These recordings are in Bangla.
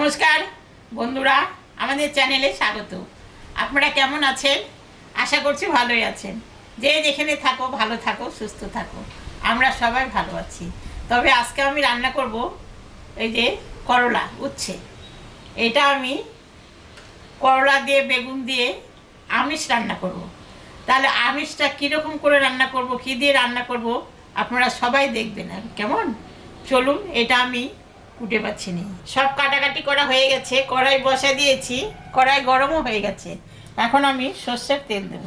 নমস্কার, বন্ধুরা, আমাদের চ্যানেলে স্বাগত। আপনারা কেমন আছেন? আশা করছি ভালোই আছেন। যে যেখানে থাকো, ভালো থাকো, সুস্থ থাকো। আমরা সবাই ভালো আছি। তবে আজকে আমি রান্না করব এই যে করলা, উচ্ছে। এটা আমি করলা দিয়ে, বেগুন দিয়ে আমিষ রান্না করব। তাহলে আমিষটা কীরকম করে রান্না করব, কী দিয়ে রান্না করব, আপনারা সবাই দেখবেন আর। কেমন? চলুন, এটা আমি কুটে পাচ্ছি নি। সব কাটাকাটি করা হয়ে গেছে, কড়াই বসা দিয়েছি, কড়াই গরমও হয়ে গেছে। এখন আমি সর্ষের তেল দেব।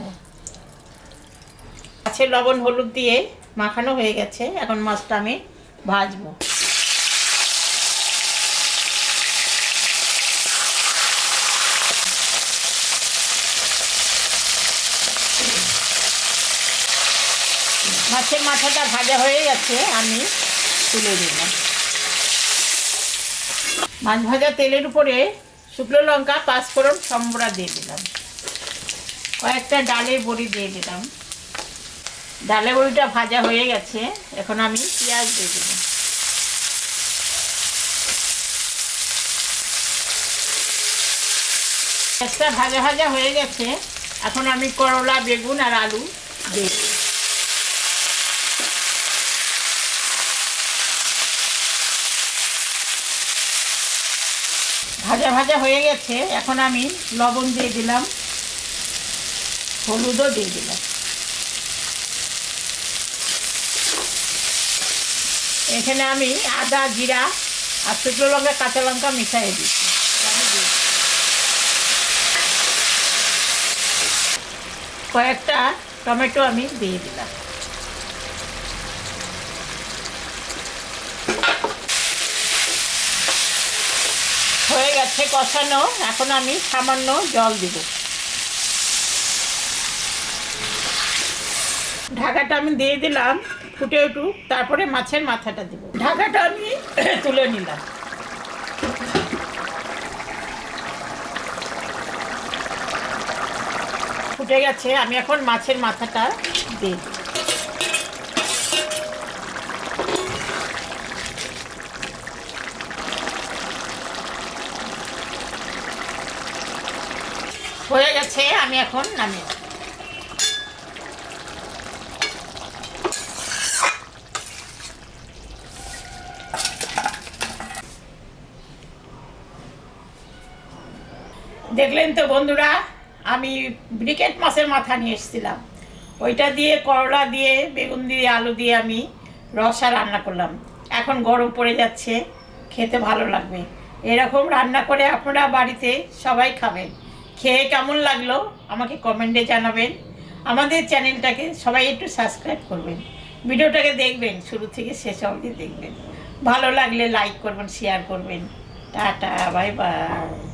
মাছের লবণ হলুদ দিয়ে মাখানো হয়ে গেছে, এখন মাছটা আমি ভাজবো। মাছের মাথাটা ভাজা হয়ে গেছে, আমি তুলে দিলাম মাছ ভাজা তেলের উপরে শুকনো লঙ্কা, পাঁচফোড়ন সম্বরা দিয়ে দিলাম। কয়েকটা ডালের বড়ি দিয়ে দিলাম। ডালের বড়িটা ভাজা হয়ে গেছে। এখন আমি পেঁয়াজ দিয়ে দিলাম। পেঁয়াজটা ভাজা ভাজা হয়ে গেছে। এখন আমি করলা, বেগুন আর আলু দিয়ে ভাজা ভাজা হয়ে গেছে। এখন আমি লবণ দিয়ে দিলাম। হলুদও দিয়ে দিলাম। এখানে আমি আদা, জিরা আর শুকনো লঙ্কা, কাঁচা লঙ্কা মিশাই দিচ্ছি। কয়েকটা টমেটো আমি দিয়ে দিলাম। হয়ে কষানো, এখন আমি সামান্য জল দিব। ঢাকাটা আমি দিয়ে দিলাম, ফুটে উঠুক, তারপরে মাছের মাথাটা দিব। ঢাকাটা আমি তুলে নিলাম। ফুটে গেছে, আমি এখন মাছের মাথাটা দিই হয়ে গেছে, আমি এখন নামিয়ে দেখলেন তো বন্ধুরা, আমি ব্রিকেট মাছের মাথা নিয়ে এসেছিলাম। ওইটা দিয়ে করলা দিয়ে, বেগুন দিয়ে, আলু দিয়ে আমি রসা রান্না করলাম। এখন গরম পড়ে যাচ্ছে, খেতে ভালো লাগবে। এরকম রান্না করে আপনারা বাড়িতে সবাই খাবেন। খেয়ে কেমন লাগল আমাকে কমেন্টে জানাবেন। আমাদের চ্যানেলটাকে সবাই একটু সাবস্ক্রাইব করবেন। ভিডিওটাকে দেখবেন, শুরু থেকে শেষ অবধি দেখবেন। ভালো লাগলে লাইক করবেন শেয়ার করবেন। Tata bye bye